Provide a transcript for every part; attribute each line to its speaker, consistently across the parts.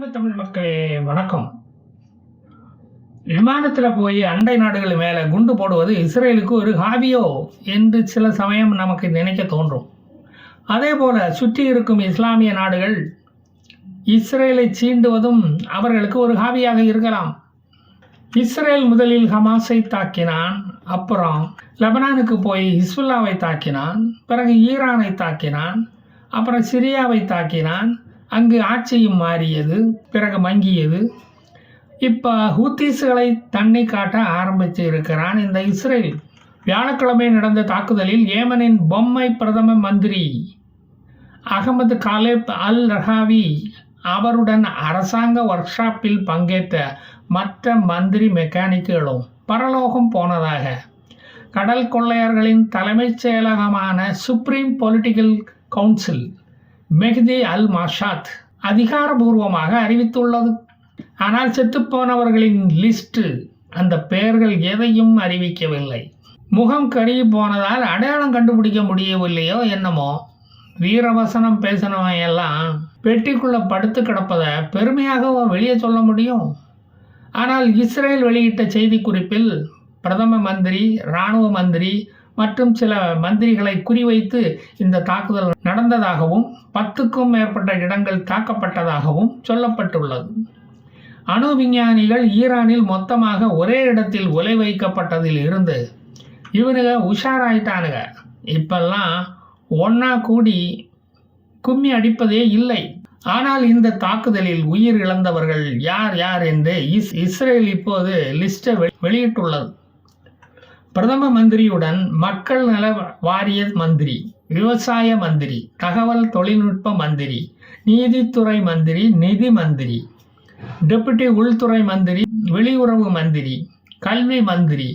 Speaker 1: அன்பு தமிழ் மக்களே வணக்கம். விமானத்தில் போய் அண்டை நாடுகள் மேலே குண்டு போடுவது இஸ்ரேலுக்கு ஒரு ஹாபியோ என்று சில சமயம் நமக்கு நினைக்க தோன்றும். அதே போல் சுற்றி இருக்கும் இஸ்லாமிய நாடுகள் இஸ்ரேலை சீண்டுவதும் அவர்களுக்கு ஒரு ஹாபியாக இருக்கலாம். இஸ்ரேல் முதலில் ஹமாஸை தாக்கினான் அப்புறம் லெபனானுக்கு போய் ஹிஸ்புல்லாவை தாக்கினான் பிறகு ஈரானை தாக்கினான் அப்புறம் சிரியாவை தாக்கினான் அங்கு ஆட்சியும் மாறியது பிறகு மங்கியது. இப்போ ஹூத்தீஸ்களை தண்ணி காட்ட ஆரம்பித்து இருக்கிறான் இந்த இஸ்ரேல். வியாழக்கிழமை நடந்த தாக்குதலில் ஏமனின் பொம்மை பிரதம மந்திரி அகமது காலேப் அல் ரஹாவி அவருடன் அரசாங்க ஒர்க் ஷாப்பில் பங்கேற்ற மற்ற மந்திரி மெக்கானிக்குகளும் பரலோகம் போனதாக. கடல் கொள்ளையர்களின் தலைமைச் செயலகமான supreme political council Mehdi al Mashat அதிகாரபூர்வமாக அறிவித்துள்ளது. ஆனால் செத்துப்போனவர்களின் லிஸ்ட் அந்த பெயர்கள் எதையும் அறிவிக்கவில்லை. முகம் கருகி போனதால் அடையாளம் கண்டுபிடிக்க முடியவில்லையோ என்னமோ. வீரவசனம் பேசினவன் எல்லாம் பெட்டிக்குள்ளே படுத்து கிடப்பதை பெருமையாகவும் வெளியே சொல்ல முடியும். ஆனால் இஸ்ரேல் வெளியிட்ட செய்திக்குறிப்பில் பிரதம மந்திரி இராணுவ மந்திரி மற்றும் சில மந்திரிகளை குறிவைத்து இந்த தாக்குதல் நடந்ததாகவும் பத்துக்கும் மேற்பட்ட இடங்கள் தாக்கப்பட்டதாகவும் சொல்லப்பட்டுள்ளது. அணு விஞ்ஞானிகள் ஈரானில் மொத்தமாக ஒரே இடத்தில் உலை வைக்கப்பட்டதில் இருந்து இவனுங்க உஷாராயிட்டானுங்க இப்பெல்லாம் ஒன்றா கூடி கும்மி அடிப்பதே இல்லை. ஆனால் இந்த தாக்குதலில் உயிர் இழந்தவர்கள் யார் யார் என்று இஸ் இஸ்ரேல் இப்போது லிஸ்ட்டை வெளியிட்டுள்ளது. பிரதம மந்திரியுடன் மக்கள் நல வாரிய மந்திரி விவசாய மந்திரி தகவல் தொழில்நுட்ப மந்திரி நீதித்துறை மந்திரி நிதி மந்திரி டெபுட்டி உள்துறை மந்திரி வெளியுறவு மந்திரி கல்வி மந்திரி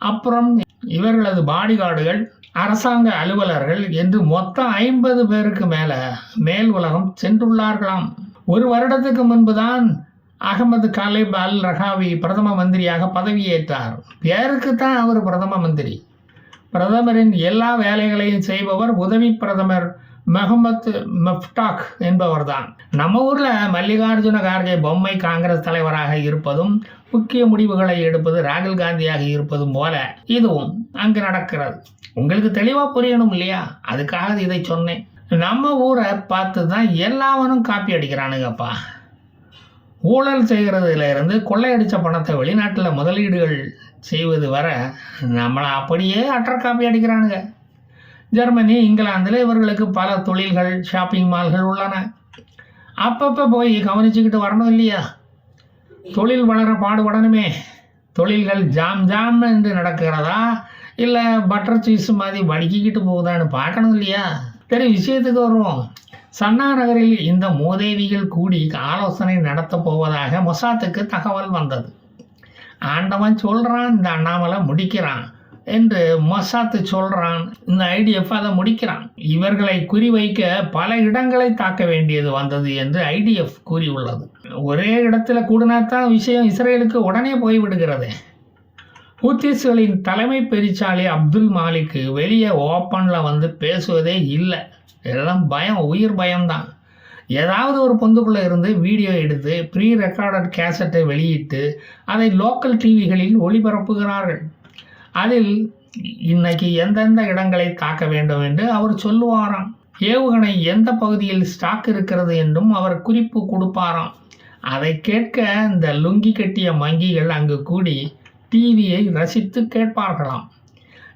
Speaker 1: அப்புறம் இவர்களது பாடிகார்டுகள் அரசாங்க அலுவலர்கள் என்று மொத்தம் ஐம்பது பேருக்கு மேல மேல் உலகம் சென்றுள்ளார்களாம். ஒரு வருடத்துக்கு முன்புதான் அகமது காலேப் அல் ரஹாவி பிரதம மந்திரியாக பதவியேற்றார். பேருக்கு தான் அவர் பிரதம மந்திரி? பிரதமரின் எல்லா வேலைகளையும் செய்பவர் உதவி பிரதமர் மெஹமத் மெஃப்டாக் என்பவர் தான் நம்ம ஊரில் மல்லிகார்ஜுன கார்கே பொம்மை காங்கிரஸ் தலைவராக இருப்பதும் முக்கிய முடிவுகளை எடுப்பது ராகுல் காந்தியாக இருப்பதும் போல இதுவும் அங்கு நடக்கிறது. உங்களுக்கு தெளிவாக புரியணும் இல்லையா? அதுக்காக இதை சொன்னேன். நம்ம ஊரை பார்த்து தான் எல்லாவனும் காப்பி அடிக்கிறானுங்கப்பா. ஊழல் செய்கிறதுலேருந்து கொள்ளையடித்த பணத்தை வெளிநாட்டில் முதலீடுகள் செய்வது வர நம்மளை அப்படியே அட்டர் காப்பி அடிக்கிறானுங்க. ஜெர்மனி இங்கிலாந்தில் இவர்களுக்கு பல தொழில்கள் ஷாப்பிங் மால்கள் உள்ளன. அப்பப்போ போய் கவனிச்சுக்கிட்டு வரணும் இல்லையா? தொழில் வளர பாடுபடணுமே. தொழில்கள் ஜாம் ஜாம் என்று நடக்கிறதா? இல்லை பட்டர் சீஸ் மாதிரி வடிக்கிக்கிட்டு போகுதான்னு பார்க்கணும் இல்லையா? சரி விஷயத்துக்கு வருவோம். சன்னா நகரில் இந்த மூதேவிகள் கூடி ஆலோசனை நடத்தப் போவதாக மொசாத்துக்கு தகவல் வந்தது. ஆண்டவன் சொல்கிறான் இந்த அண்ணாமலை முடிக்கிறான் என்று மொசாத்து சொல்கிறான் இந்த ஐடிஎஃப் அதை முடிக்கிறான். இவர்களை குறிவைக்க பல இடங்களை தாக்க வேண்டியது வந்தது என்று ஐடிஎஃப் கூறியுள்ளது. ஒரே இடத்துல கூடினாத்தான் விஷயம் இஸ்ரேலுக்கு உடனே போய்விடுகிறது. ஹூத்திஸ்களின் தலைமை பெரிச்சாலி அப்துல் மாலிக்கு வெளியே ஓப்பனில் வந்து பேசுவதே இல்லை. எல்லாம் பயம் உயிர் பயம்தான். ஏதாவது ஒரு பொந்துக்குள்ளே இருந்து வீடியோ எடுத்து ப்ரீ ரெக்கார்டட் கேசட்டை வெளியிட்டு அதை லோக்கல் டிவிகளில் ஒளிபரப்புகிறார்கள். அதில் இன்னைக்கு எந்தெந்த இடங்களை தாக்க வேண்டும் என்று அவர் சொல்லுவாராம். ஏவுகணை எந்த பகுதியில் ஸ்டாக் இருக்கிறது என்றும் அவர் குறிப்பு கொடுப்பாராம். அதை கேட்க இந்த லுங்கி கட்டிய மங்கிகள் அங்கு கூடி டிவியை ரசித்து கேட்பார்களாம்.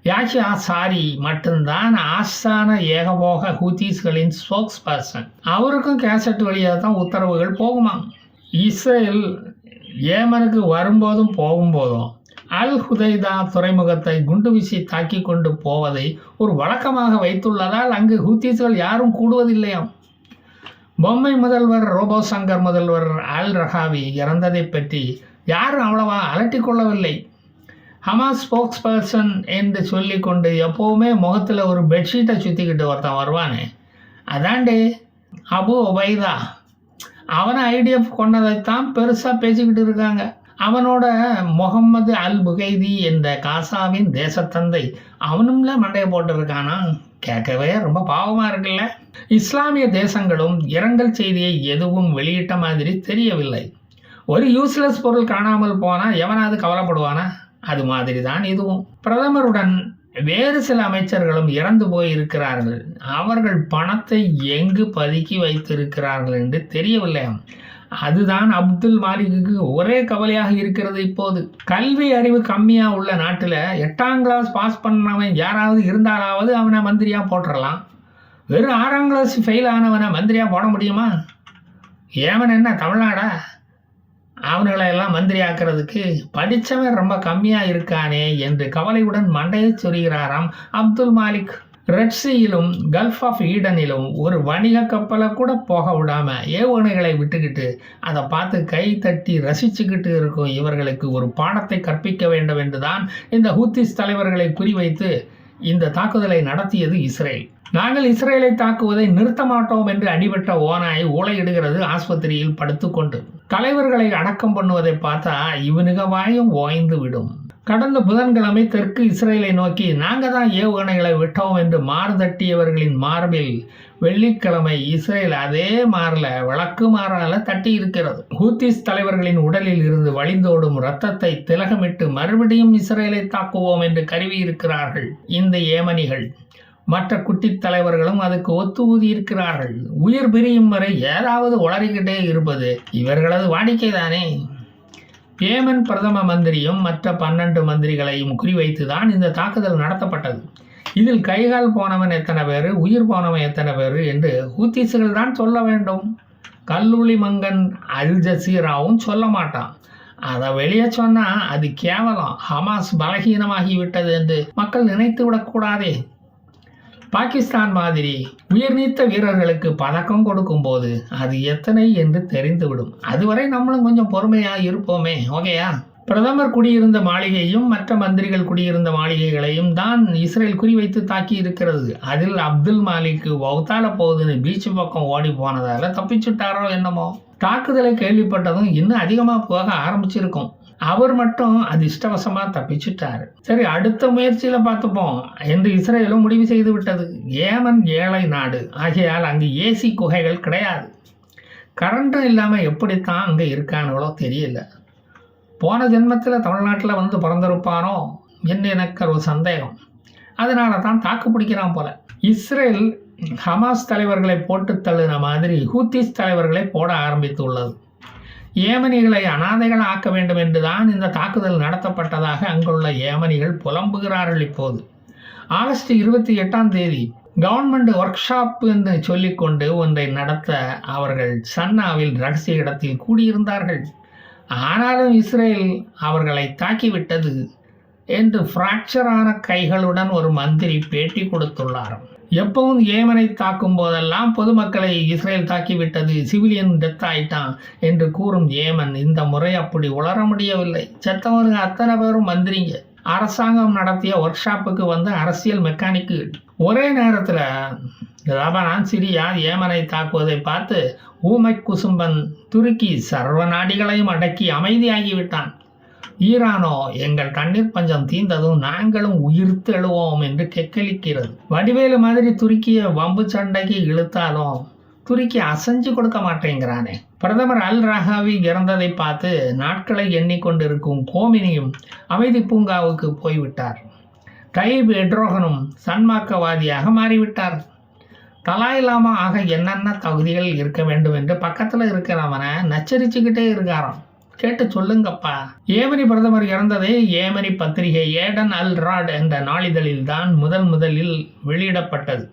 Speaker 1: யாஷி சாரி மட்டும்தான் ஆஸ்தான ஏகபோக ஹூத்தீஸ்களின் ஸ்போக்ஸ் பர்சன் அவருக்கும் கேசட் வழியாக தான் உத்தரவுகள் போகுமாம். இஸ்ரேல் ஏமனுக்கு வரும்போதும் போகும்போதும் அல் ஹுதைதா துறைமுகத்தை குண்டு வீசி தாக்கி கொண்டு போவதை ஒரு வழக்கமாக வைத்துள்ளதால் அங்கு ஹூத்தீஸ்கள் யாரும் கூடுவதில்லையாம். பொம்மை முதல்வர் ரோபோ சங்கர் முதல்வர் அல் ரஹாவி இறந்ததை பற்றி யாரும் அவ்வளவா அலட்டிக் கொள்ளவில்லை. ஹமாஸ் ஸ்போக்ஸ் பர்சன் என்று சொல்லி கொண்டு எப்போவுமே முகத்தில் ஒரு பெட்ஷீட்டை சுற்றிக்கிட்டு ஒருத்தன் வருவானே. அதாண்டே அபு ஒபைதா அவனை ஐடிஎஃப் கொண்டதைத்தான் பெருசாக பேசிக்கிட்டு இருக்காங்க. அவனோட முகம்மது அல் புகைதி என்ற காசாவின் தேசத்தந்தை அவனும்ல மண்டையை போட்டிருக்கானா? கேட்கவே ரொம்ப பாவமாக இருக்குல்ல. இஸ்லாமிய தேசங்களும் இரங்கல் செய்தியை எதுவும் வெளியிட்ட மாதிரி தெரியவில்லை. ஒரு யூஸ்லெஸ் பொருள் காணாமல் போனால் எவனாவது கவலைப்படுவானா? அது மாதிரி தான் இதுவும். பிரதமருடன் வேறு சில அமைச்சர்களும் இறந்து போய் இருக்கிறார்கள் அவர்கள் பணத்தை எங்கு பதுக்கி வைத்திருக்கிறார்கள் என்று தெரியவில்லையாம் அதுதான் அப்துல் மாலிக்கு ஒரே கவலையாக இருக்கிறது இப்போது. கல்வி அறிவு கம்மியாக உள்ள நாட்டில் எட்டாம் கிளாஸ் பாஸ் பண்ணவன் யாராவது இருந்தாலாவது அவனை மந்திரியாக போட்டுடலாம் வெறும் ஆறாம் கிளாஸ் ஃபெயில் ஆனவனை மந்திரியாக போட முடியுமா? ஏவன் என்ன தமிழ்நாடா? அவனுங்களை மந்திரி ஆக்கிறதுக்கு படித்தவன் ரொம்ப கம்மியாக இருக்கானே என்று கவலையுடன் மண்டையை சொல்கிறாராம் அப்துல் மாலிக். ரெட்சியிலும் கல்ஃப் ஆஃப் ஈடனிலும் ஒரு வணிக கப்பலை கூட போக விடாம ஏவுகணைகளை விட்டுக்கிட்டு அதை பார்த்து கை தட்டி ரசிச்சுக்கிட்டு இருக்கும் இவர்களுக்கு ஒரு பாடத்தை கற்பிக்க வேண்டும் என்றுதான் இந்த ஹூத்திஸ் தலைவர்களை குறிவைத்து இந்த தாக்குதலை நடத்தியது இஸ்ரேல். நாங்கள் இஸ்ரேலை தாக்குவதை நிறுத்த மாட்டோம் என்று அடிபட்ட ஓனாய் ஊழையிடுகிறது ஆஸ்பத்திரியில் படுத்துக்கொண்டு. தலைவர்களை அடக்கம் பண்ணுவதை பார்த்தா இவனுக வாயும் ஓய்ந்து விடும். கடந்த புதன்கிழமை தெற்கு இஸ்ரேலை நோக்கி நாங்கள் தான் ஏவுகணைகளை விட்டோம் என்று மாறு தட்டியவர்களின் மார்பில் வெள்ளிக்கிழமை இஸ்ரேல் அதே மாறல வழக்கு மாறால தட்டி இருக்கிறது ஹூத்திஸ் தலைவர்களின் உடலில் இருந்து வழிந்தோடும் இரத்தத்தை திலகமிட்டு மறுபடியும் இஸ்ரேலை தாக்குவோம் என்று கருவி இருக்கிறார்கள் இந்த ஏமனிகள். மற்ற குட்டித் தலைவர்களும் அதுக்கு ஒத்து ஊதி இருக்கிறார்கள் உயிர் பிரியும் வரை ஏதாவது உளறிக்கிட்டே இருப்பது இவர்களது வாடிக்கைதானே? ஏமன் பிரதம மந்திரியும் மற்ற பன்னெண்டு மந்திரிகளையும் குறிவைத்துதான் இந்த தாக்குதல் நடத்தப்பட்டது. இதில் கைகால் போனவன் எத்தனை பேர் உயிர் போனவன் எத்தனை பேர் என்று ஹூத்தீசுகள் தான் சொல்ல வேண்டும். கல்லூலி மங்கன் அல் ஜசீராவும் சொல்ல மாட்டான். அதை வெளியே சொன்னால் அது கேவலம் ஹமாஸ் பலகீனமாகிவிட்டது என்று மக்கள் நினைத்து விடக்கூடாதே பாகிஸ்தான் மாதிரி உயிர் நீத்த வீரர்களுக்கு பதக்கம் கொடுக்கும்போது அது எத்தனை என்று தெரிந்துவிடும். அதுவரை நம்மளும் கொஞ்சம் பொறுமையாக இருப்போமே ஓகேயா? பிரதமர் குடியிருந்த மாளிகையும் மற்ற மந்திரிகள் குடியிருந்த மாளிகைகளையும் தான் இஸ்ரேல் குறிவைத்து தாக்கி இருக்கிறது. அதில் அப்துல் மாலிக்கு வவுத்தால போகுதுன்னு பீச் பக்கம் ஓடி போனதால தப்பிச்சுட்டாரோ என்னமோ? தாக்குதலை கேள்விப்பட்டதும் இன்னும் அதிகமாக போக ஆரம்பிச்சிருக்கும். அவர் மட்டும் அதிர்ஷ்டவசமா தப்பிச்சுட்டாரு. சரி அடுத்த முயற்சியில பார்த்துப்போம். என்று இஸ்ரேலும் முடிவு செய்து விட்டது. ஏமன் ஏழை நாடு. ஆகையால் அங்கு ஏசி குகைகள் கிடையாது. கரண்ட்டும் இல்லாமல் எப்படித்தான் அங்கே இருக்கானுங்களோ தெரியல. போன ஜென்மத்தில் தமிழ்நாட்டில் வந்து பிறந்திருப்பானோ என்று எனக்கு ஒரு சந்தேகம். அதனால தான் தாக்கு பிடிக்கிறான் போல. இஸ்ரேல் ஹமாஸ் தலைவர்களை போட்டு தள்ளுன மாதிரி ஹூத்திஸ் தலைவர்களை போட ஆரம்பித்துள்ளது. ஏமனிகளை அனாதைகள் ஆக்க வேண்டும் என்றுதான் இந்த தாக்குதல் நடத்தப்பட்டதாக அங்குள்ள ஏமனிகள் புலம்புகிறார்கள் இப்போது. ஆகஸ்ட் இருபத்தி எட்டாம் தேதி கவர்மெண்ட் ஒர்க் ஷாப் என்று சொல்லிக்கொண்டு ஒன்றை நடத்த அவர்கள் சன்னாவில் ரகசிய இடத்தில் கூடியிருந்தார்கள். ஆனாலும் இஸ்ரேல் அவர்களை தாக்கிவிட்டது என்று ஃப்ராக்சரான கைகளுடன் ஒரு மந்திரி பேட்டி கொடுத்துள்ளார் எப்பவும் ஏமனை தாக்கும் போதெல்லாம் பொதுமக்களை இஸ்ரேல் தாக்கிவிட்டது. சிவிலியன் டெத் ஆயிட்டான் என்று கூறும் ஏமன் இந்த முறை அப்படி உளர முடியவில்லை. செத்தவனுங்க அத்தனை பேரும் மந்திரிங்க. அரசாங்கம் நடத்திய ஒர்க் ஷாப்புக்கு வந்த அரசியல் மெக்கானிக்கு ஒரே நேரத்தில் லபனான் சிரியா ஏமனை தாக்குவதை பார்த்து ஊமை குசும்பன் துருக்கி சர்வ நாடிகளையும் அடக்கி அமைதியாகிவிட்டான். ஈரானோ எங்கள் கண்ணீர் பஞ்சம் தீர்ந்ததும் நாங்களும் உயிர்த்து எழுவோம் என்று கெக்களிக்கிறது வடிவேலு மாதிரி துருக்கிய வம்பு சண்டைக்கு இழுத்தாலும் துருக்கி அசைஞ்சு கொடுக்க மாட்டேங்கிறானே. பிரதமர் அல் ரஹாவி இறந்ததை பார்த்து நாட்களை எண்ணிக்கொண்டிருக்கும் கோமினியும் அமைதி பூங்காவுக்கு போய்விட்டார். டைப் எட்ரோகனும் சன்மார்க்கவாதியாக மாறிவிட்டார். தலாய் லாமா ஆக என்னென்ன தகுதிகள் இருக்க வேண்டும் என்று பக்கத்தில் இருக்கிறவனை நச்சரிச்சுக்கிட்டே இருக்காராம். கேட்டு சொல்லுங்கப்பா. ஏமனி பிரதமர் இறந்ததே ஏமனி பத்திரிகை ஏடன் அல் ராட் என்ற நாளிதழில் தான் முதல் முதலில் வெளியிடப்பட்டது.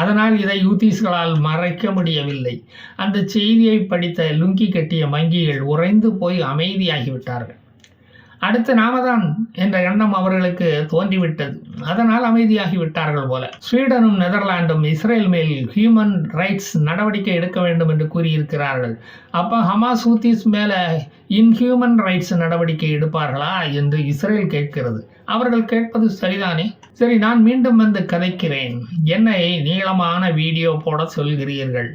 Speaker 1: அதனால் இதை யூத்திஸ்களால் மறைக்க முடியவில்லை. அந்த செய்தியை படித்த லுங்கி கட்டிய வங்கிகள் உறைந்து போய் அமைதியாகிவிட்டார்கள். அடுத்து நாமதான் என்ற எண்ணம் அவர்களுக்கு தோன்றிவிட்டது. அதனால் அமைதியாகி விட்டார்கள் போல. ஸ்வீடனும் நெதர்லாண்டும் இஸ்ரேல் மேல் ஹியூமன் ரைட்ஸ் நடவடிக்கை எடுக்க வேண்டும் என்று கூறியிருக்கிறார்கள். அப்போ ஹமாஸ் ஹூத்திஸ் மேலே இன்ஹியூமன் ரைட்ஸ் நடவடிக்கை எடுப்பார்களா என்று இஸ்ரேல் கேட்கிறது. அவர்கள் கேட்பது சரிதானே? சரி நான் மீண்டும் வந்து கதைக்கிறேன். என்னை நீளமான வீடியோ போட சொல்கிறீர்கள்.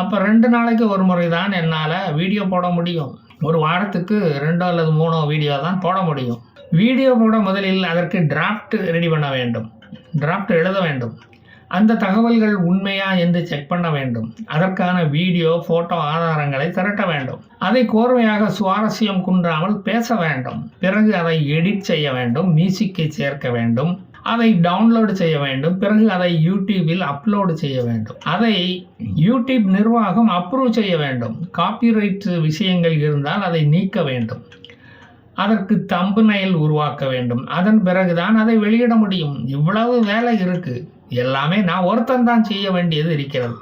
Speaker 1: அப்போ ரெண்டு நாளைக்கு ஒரு முறை தான் என்னால் வீடியோ போட முடியும். ஒரு வாரத்துக்கு ரெண்டோ அல்லது மூணோ வீடியோ தான் போட முடியும். வீடியோ போட முதலில் அதற்கு டிராஃப்ட் ரெடி பண்ண வேண்டும். டிராஃப்ட் எழுத வேண்டும். அந்த தகவல்கள் உண்மையா என்று செக் பண்ண வேண்டும். அதற்கான வீடியோ போட்டோ ஆதாரங்களை திரட்ட வேண்டும். அதை கோர்வையாக சுவாரஸ்யம் குன்றாமல் பேச வேண்டும். பிறகு அதை எடிட் செய்ய வேண்டும். மியூசிக்கை சேர்க்க வேண்டும். அதை டவுன்லோடு செய்ய வேண்டும். பிறகு அதை யூடியூபில் அப்லோடு செய்ய வேண்டும். அதை யூடியூப் நிர்வாகம் அப்ரூவ் செய்ய வேண்டும். காப்பிரைட் விஷயங்கள் இருந்தால் அதை நீக்க வேண்டும். அதற்கு தம்புநயல் உருவாக்க வேண்டும். அதன் பிறகுதான் அதை வெளியிட முடியும். இவ்வளவு வேலை இருக்கு. எல்லாமே நான் ஒருத்தன் தான் செய்ய வேண்டியது இருக்கிறது.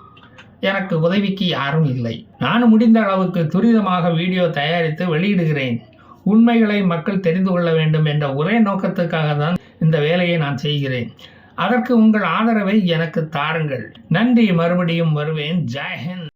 Speaker 1: எனக்கு உதவிக்கு யாரும் இல்லை. நான் முடிந்த அளவுக்கு துரிதமாக வீடியோ தயாரித்து வெளியிடுகிறேன். உண்மைகளை மக்கள் தெரிந்து கொள்ள வேண்டும் என்ற ஒரே நோக்கத்துக்காக தான் இந்த வேலையை நான் செய்கிறேன். அதற்கு உங்கள் ஆதரவை எனக்கு தாருங்கள். நன்றி மறுபடியும் வருவேன். ஜெயஹிந்த்